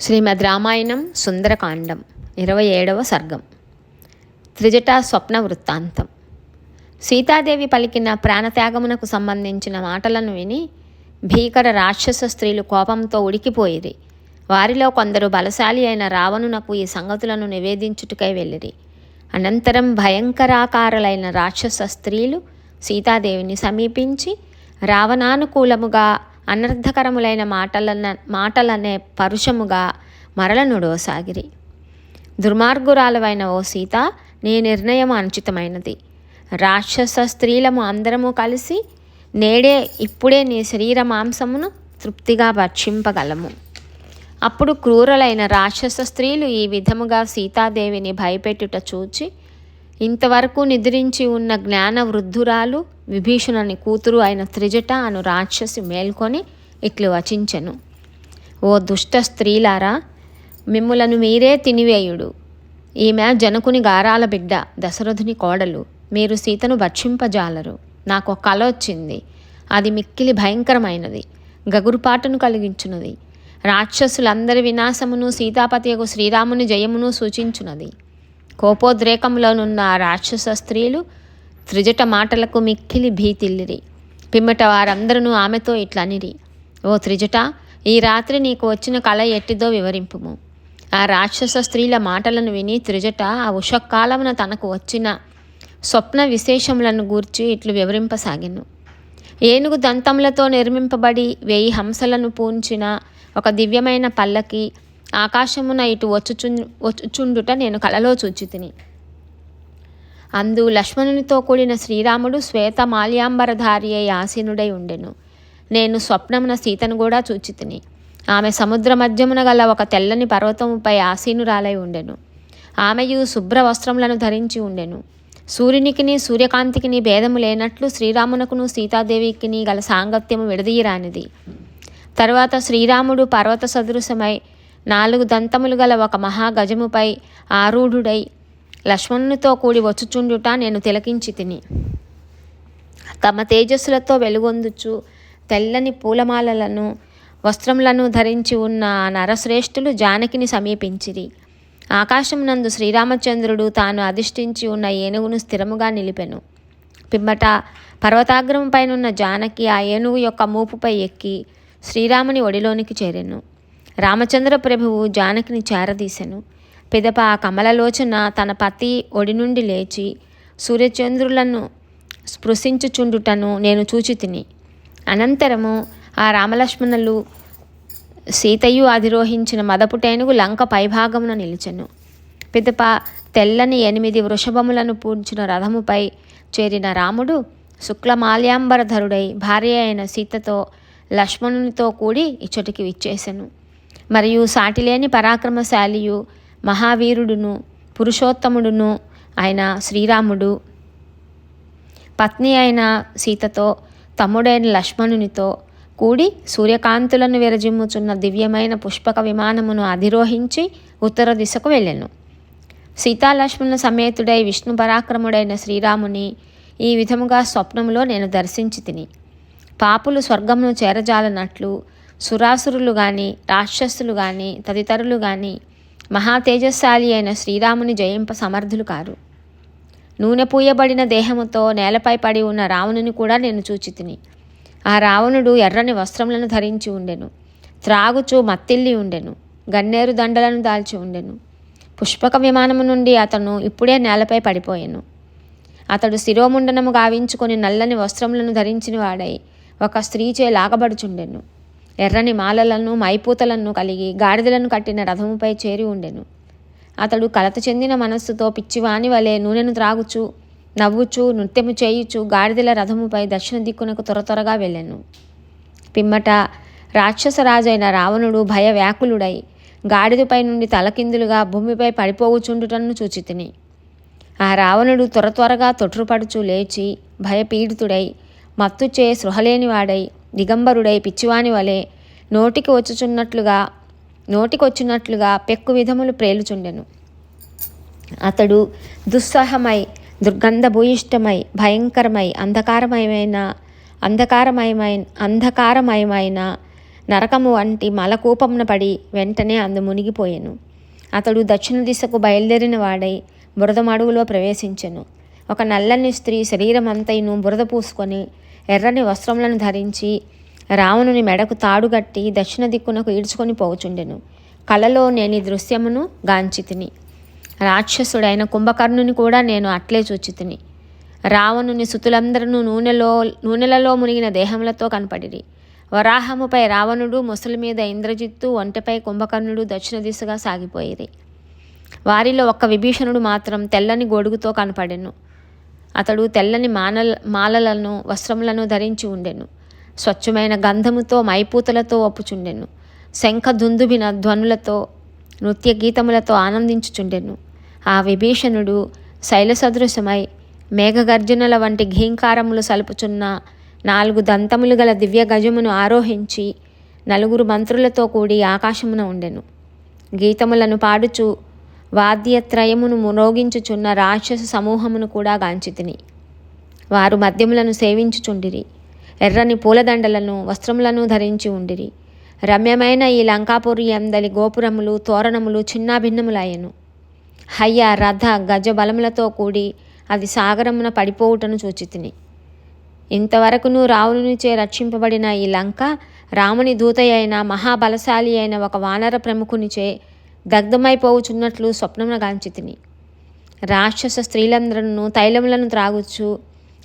శ్రీమద్ రామాయణం సుందరకాండం ఇరవై ఏడవ సర్గం. త్రిజట స్వప్న వృత్తాంతం. సీతాదేవి పలికిన ప్రాణత్యాగమునకు సంబంధించిన మాటలను విని భీకర రాక్షస స్త్రీలు కోపంతో ఉడికిపోయిరి. వారిలో కొందరు బలశాలి అయిన రావణునకు ఈ సంగతులను నివేదించుటకై వెళ్ళిరి. అనంతరం భయంకరాకారులైన రాక్షస స్త్రీలు సీతాదేవిని సమీపించి రావణానుకూలముగా అనర్థకరములైన మాటలన్న మాటలనే పరుషముగా మరల నుడవసాగిరి దుర్మార్గురాలవైన ఓ సీత నీ నిర్ణయం అనుచితమైనది. రాక్షస స్త్రీలము అందరము కలిసి నేడే ఇప్పుడే నీ శరీర మాంసమును తృప్తిగా భక్షింపగలము. అప్పుడు క్రూరలైన రాక్షస స్త్రీలు ఈ విధముగా సీతాదేవిని భయపెట్టుట చూచి ఇంతవరకు నిద్రించి ఉన్న జ్ఞాన వృద్ధురాలు విభీషణుని కూతురు అయిన త్రిజట అను రాక్షసి మేల్కొని ఇట్లు వచించెను. ఓ దుష్ట స్త్రీలారా మిమ్ములను మీరే తినివేయుడు. ఈమె జనకుని గారాల బిడ్డ దశరథుని కోడలు. మీరు సీతను భక్షింపజాలరు. నాకు ఒక కల వచ్చింది. అది మిక్కిలి భయంకరమైనది. గగురుపాటును కలిగించున్నది రాక్షసులందరి వినాశమును సీతాపతి యొక్క శ్రీరాముని జయమును సూచించున్నది కోపోద్రేకంలోనున్న ఆ రాక్షస స్త్రీలు త్రిజట మాటలకు మిక్కిలి భీతిల్లిరి. పిమ్మట వారందరూ ఆమెతో ఇట్లనిరి ఓ త్రిజట ఈ రాత్రి నీకు వచ్చిన కళ ఎట్టిదో వివరింపుము. ఆ రాక్షస స్త్రీల మాటలను విని త్రిజట ఆ ఉషకాలమున తనకు వచ్చిన స్వప్న విశేషములను గూర్చి ఇట్లు వివరింపసాగాను. ఏనుగు దంతములతో నిర్మింపబడి వెయ్యి హంసలను పూంచిన ఒక దివ్యమైన పల్లకి ఆకాశమున ఇటు వచ్చుచు వచ్చుచుండుట నేను కలలో చూచితిని. అందు లక్ష్మణునితో కూడిన శ్రీరాముడు శ్వేత మాల్యాంబరధారి అయి ఆసీనుడై ఉండెను. నేను స్వప్నమున సీతను కూడా చూచితిని. ఆమె సముద్ర మధ్యమున గల ఒక తెల్లని పర్వతముపై ఆసీనురాలై ఉండెను. ఆమెయు శుభ్ర వస్త్రములను ధరించి ఉండెను. సూర్యునికిని సూర్యకాంతికిని భేదము లేనట్లు శ్రీరామునకును సీతాదేవికిని గల సాంగత్యము విడదీయరానిది. తర్వాత శ్రీరాముడు పర్వత సదృశమై నాలుగు దంతములు గల ఒక మహాగజముపై ఆరూఢుడై లక్ష్మణునితో కూడి వచ్చుచుండుట నేను తిలకించి తిని. తమ తేజస్సులతో వెలుగొందుచు తెల్లని పూలమాలలను వస్త్రములను ధరించి ఉన్న ఆ నరశ్రేష్ఠులు జానకిని సమీపించిరి. ఆకాశం నందు శ్రీరామచంద్రుడు తాను అధిష్ఠించి ఉన్న ఏనుగును స్థిరముగా నిలిపెను. పిమ్మట పర్వతాగ్రముపైనున్న జానకి ఆ ఏనుగు యొక్క మూపుపై ఎక్కి శ్రీరాముని ఒడిలోనికి చేరెను. రామచంద్ర ప్రభువు జానకిని చేరదీసెను. పిదప ఆ కమలలోచన తన పతి ఒడి నుండి లేచి సూర్యచంద్రులను స్పృశించుచుండుటను నేను చూచి తిని అనంతరము ఆ రామలక్ష్మణులు సీతయు అధిరోహించిన మదపుటేనుగు లంక పైభాగమున నిలిచెను. పిదప తెల్లని ఎనిమిది వృషభములను పూడ్చిన రథముపై చేరిన రాముడు శుక్లమాల్యాంబరధరుడై భార్య అయిన సీతతో లక్ష్మణునితో కూడి ఇచ్చటికి విచ్చేసెను. మరియు సాటిలేని పరాక్రమశాలియు మహావీరుడును పురుషోత్తముడును ఆయన శ్రీరాముడు. పత్ని అయిన సీతతో తమ్ముడైన లక్ష్మణునితో కూడి సూర్యకాంతులను విరజిమ్ముచున్న దివ్యమైన పుష్పక విమానమును అధిరోహించి ఉత్తర దిశకు వెళ్ళెను. సీతాలక్ష్మణ సమేతుడై విష్ణు పరాక్రముడైన శ్రీరాముని ఈ విధముగా స్వప్నములో నేను దర్శించి తిని పాపులు స్వర్గమును చేరజాలనట్లు సురాసురులు కానీ రాక్షసులు కానీ తదితరులు కానీ మహా తేజస్శాలి అయిన శ్రీరాముని జయింప సమర్థులు కారు. నూనె పూయబడిన దేహముతో నేలపై పడి ఉన్న రావణుని కూడా నేను చూచి తిని ఆ రావణుడు ఎర్రని వస్త్రములను ధరించి ఉండెను. త్రాగుచు మత్తిల్లి ఉండెను. గన్నేరు దండలను దాల్చి ఉండెను. పుష్పక విమానము నుండి అతను ఇప్పుడే నేలపై పడిపోయాను. అతడు శిరోముండనము గావించుకొని నల్లని వస్త్రములను ధరించిన వాడై ఒక స్త్రీచే లాగబడుచుండెను. ఎర్రని మాలలను మైపూతలను కలిగి గాడిదలను కట్టిన రథముపై చేరి ఉండెను. అతడు కలత చెందిన మనస్సుతో పిచ్చివాని వలె నూనెను త్రాగుచు నవ్వుచు నృత్యము చేయుచు గాడిదల రథముపై దక్షిణ దిక్కునకు త్వర త్వరగా వెళ్ళెను. పిమ్మట రాక్షసరాజైన రావణుడు భయ వ్యాకులుడై గాడిదపై నుండి తలకిందులుగా భూమిపై పడిపోగుచుండుటను చూచి తిని ఆ రావణుడు త్వర త్వరగా తొట్రుపడుచు లేచి భయపీడితుడై మత్తుచే సృహలేనివాడై దిగంబరుడై పిచ్చివాని వలె నోటికి వచ్చుచున్నట్లుగా నోటికొచ్చినట్లుగా పెక్కు విధములు ప్రేలుచుండెను. అతడు దుస్సహమై దుర్గంధభూయిష్టమై భయంకరమై అంధకారమయమైన అంధకారమయమైన అంధకారమయమైన నరకము వంటి మలకూపమున పడి వెంటనే అందు మునిగిపోయాను. అతడు దక్షిణ దిశకు బయలుదేరిన వాడై బురదమడుగులో ప్రవేశించెను. ఒక నల్లని స్త్రీ శరీరం బురద పూసుకొని ఎర్రని వస్త్రములను ధరించి రావణుని మెడకు తాడుగట్టి దక్షిణ దిక్కునకు ఈడ్చుకొని పోవుచుండెను. కలలో నేను దృశ్యమును గాంచితిని. రాక్షసుడైన కుంభకర్ణుని కూడా నేను అట్లే చూచితిని. రావణుని సుతులందరూ నూనెలో నూనెలలో మునిగిన దేహములతో కనపడిరి. వరాహముపై రావణుడు ముసలి మీద ఇంద్రజిత్తు ఒంటెపై కుంభకర్ణుడు దక్షిణ దిశగా సాగిపోయిరి వారిలో ఒక్క విభీషణుడు మాత్రం తెల్లని గొడుగుతో కనపడెను. అతడు తెల్లని మానల మాలలను వస్త్రములను ధరించి ఉండెను. స్వచ్ఛమైన గంధముతో మైపూతలతో ఒప్పుచుండెను. శంఖ దుందుబిన ధ్వనులతో నృత్య గీతములతో ఆనందించుచుండెను. ఆ విభీషణుడు శైలసదృశమై మేఘగర్జనల వంటి ఘీంకారములు సలుపుచున్న నాలుగు దంతములు గల దివ్య గజమును ఆరోహించి నలుగురు మంత్రులతో కూడి ఆకాశమున ఉండెను. గీతములను పాడుచు వాద్యత్రయమును మునోగించుచున్న రాక్షస సమూహమును కూడా గాంచితిని వారు మద్యములను సేవించుచుండిరి. ఎర్రని పూలదండలను వస్త్రములను ధరించి ఉండిరి. రమ్యమైన ఈ లంకాపురి అందలి గోపురములు తోరణములు చిన్నాభిన్నములాయను హయ్య రథ గజ బలములతో కూడి అది సాగరమున పడిపోవుటను చూచితిని ఇంతవరకును రావణునిచే రక్షింపబడిన ఈ లంక రాముని దూత అయిన మహాబలశాలి అయిన ఒక వానర ప్రముఖునిచే దగ్ధమైపోవుచున్నట్లు స్వప్నమున గాంచితిని. రాక్షస స్త్రీలందరూ తైలములను త్రాగుచు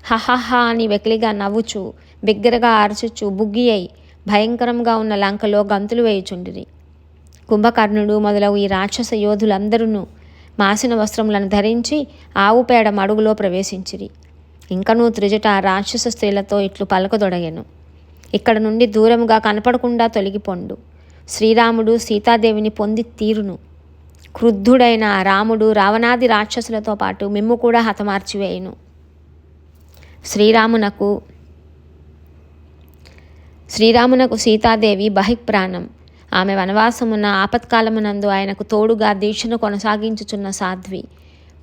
హహహా అని వెకిలిగా నవ్వుచు బిగ్గరగా అరచుచు బుగ్గి అయి భయంకరంగా ఉన్న లంకలో గంతులు వేయుచుండిరి. కుంభకర్ణుడు మొదలగు ఈ రాక్షస యోధులందరూ మాసిన వస్త్రములను ధరించి ఆవు పేడ మడుగులో ప్రవేశించిరి. ఇంకనూ త్రిజట ఆ రాక్షస స్త్రీలతో ఇట్లు పలకదొడగెను. ఇక్కడ నుండి దూరముగా కనపడకుండా తొలగిపోండు. శ్రీరాముడు సీతాదేవిని పొంది తీరును. క్రుద్ధుడైన రాముడు రావణాది రాక్షసులతో పాటు మిమ్ము కూడా హతమార్చివేయును శ్రీరామునకు శ్రీరామునకు సీతాదేవి బహిప్రాణం. ఆమె వనవాసమున ఆపత్కాలమునందు ఆయనకు తోడుగా దీక్షను కొనసాగించుచున్న సాధ్వి.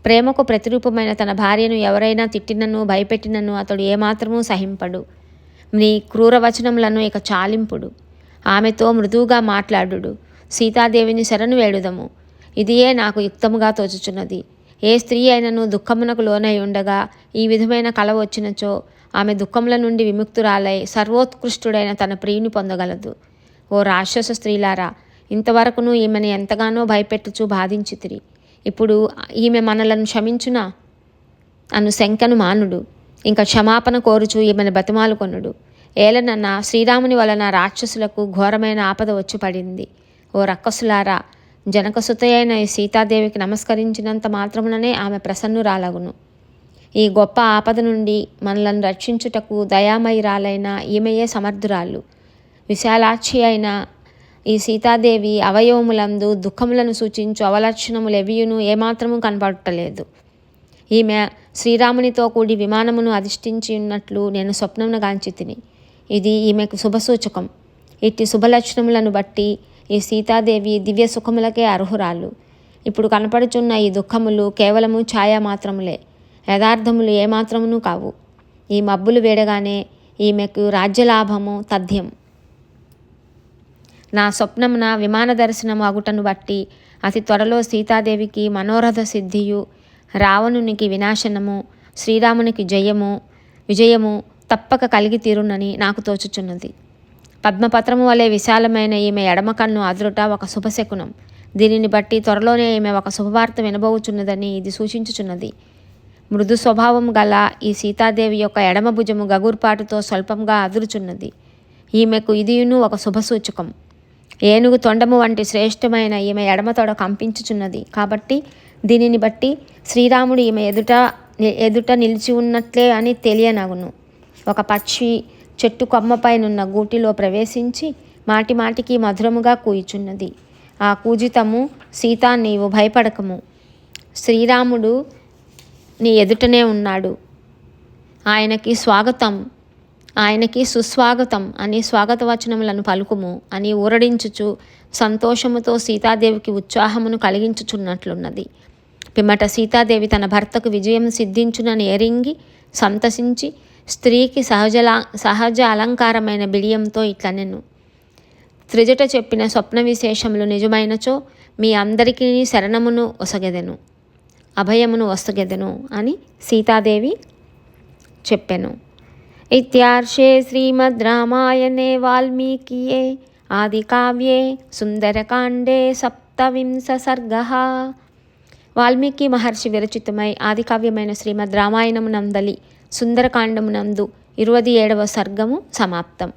ప్రేమకు ప్రతిరూపమైన తన భార్యను ఎవరైనా తిట్టినను భయపెట్టినను అతడు ఏమాత్రమూ సహింపడు. నీ క్రూర వచనములను ఇక చాలింపుడు. ఆమెతో మృదువుగా మాట్లాడుడు. సీతాదేవిని శరణు వేడుదము. ఇదియే నాకు యుక్తముగా తోచుచున్నది. ఏ స్త్రీ అయినను దుఃఖమునకు లోనై ఉండగా ఈ విధమైన కల వచ్చినచో ఆమె దుఃఖముల నుండి విముక్తురాలై సర్వోత్కృష్టుడైన తన ప్రియుని పొందగలదు. ఓ రాక్షస స్త్రీలారా ఇంతవరకును ఈమెను ఎంతగానో భయపెట్టుచు బాధించితిరి. ఇప్పుడు ఈమె మనలను క్షమించునా? అను శంకను మానుడు. ఇంకా క్షమాపణ కోరుచు ఈమెను బతిమాలు కొనుడు ఏలనన్న శ్రీరాముని వలన రాక్షసులకు ఘోరమైన ఆపద వచ్చి పడింది. ఓ రక్కసులారా జనకసుత అయిన ఈ సీతాదేవికి నమస్కరించినంత మాత్రముననే ఆమె ప్రసన్నురాలగును. ఈ గొప్ప ఆపద నుండి మనలను రక్షించుటకు దయామయురాలైన ఈమెయే సమర్థురాలు. విశాలాక్షి అయిన ఈ సీతాదేవి అవయవములందు దుఃఖములను సూచించు అవలక్షణములెవియును ఏమాత్రము కనపడటలేదు. ఈమె శ్రీరామునితో కూడి విమానమును అధిష్ఠించి ఉన్నట్లు నేను స్వప్నమును గాంచి తిని ఇది ఈమెకు శుభసూచకం. ఇట్టి శుభలక్షణములను బట్టి ఈ సీతాదేవి దివ్య సుఖములకే అర్హురాలు. ఇప్పుడు కనపడుచున్న ఈ దుఃఖములు కేవలము ఛాయా మాత్రములే యథార్థములు ఏమాత్రమును కావు. ఈ మబ్బులు వేడగానే ఈమెకు రాజ్యలాభము తథ్యం. నా స్వప్నమున విమాన దర్శనము అగుటను బట్టి అతి త్వరలో సీతాదేవికి మనోరథ సిద్ధియు రావణునికి వినాశనము శ్రీరామునికి జయము విజయము తప్పక కలిగి తీరునని నాకు తోచుచున్నది. పద్మపత్రము వలె విశాలమైన ఈమె ఎడమ కన్ను అదురుట ఒక శుభశకునం. దీనిని బట్టి త్వరలోనే ఈమె ఒక శుభవార్త వినబోచున్నదని ఇది సూచించుచున్నది. మృదు స్వభావం గల ఈ సీతాదేవి యొక్క ఎడమ భుజము గగుర్పాటుతో స్వల్పంగా అదురుచున్నది. ఈమెకు ఇదియును ఒక శుభసూచకం. ఏనుగు తొండము వంటి శ్రేష్టమైన ఈమె ఎడమ తొడ కంపించుచున్నది. కాబట్టి దీనిని బట్టి శ్రీరాముడు ఈమె ఎదుట ఎదుట నిలిచి ఉన్నట్లే అని తెలియనగును. ఒక పక్షి చెట్టు కొమ్మపైనున్న గూటిలో ప్రవేశించి మాటి మాటికి మధురముగా కూయిచున్నది ఆ కూజితము సీత నీవు భయపడకము. శ్రీరాముడు నీ ఎదుటనే ఉన్నాడు. ఆయనకి స్వాగతం. ఆయనకి సుస్వాగతం అని స్వాగత వచనములను పలుకుము అని ఊరడించుచు సంతోషముతో సీతాదేవికి ఉత్సాహమును కలిగించుచున్నట్లున్నది. పిమ్మట సీతాదేవి తన భర్తకు విజయం సిద్ధించునని ఎరింగి సంతసించి స్త్రీకి సహజలా సహజ అలంకారమైన బిడియంతో ఇట్లనెను త్రిజట చెప్పిన స్వప్న విశేషములు నిజమైనచో మీ అందరికీ శరణమును ఒసగెదెను. అభయమును వసగెదెను అని సీతాదేవి చెప్పెను. ఇత్యార్షే శ్రీమద్ రామాయణే వాల్మీకియే ఆదికావ్యే సుందరకాండే సప్తవింశ సర్గ. వాల్మీకి మహర్షి విరచితమై ఆదికావ్యమైన శ్రీమద్ రామాయణమునందలి సుందరకాండమునందు ఇరవై ఏడవ సర్గము సమాప్తం.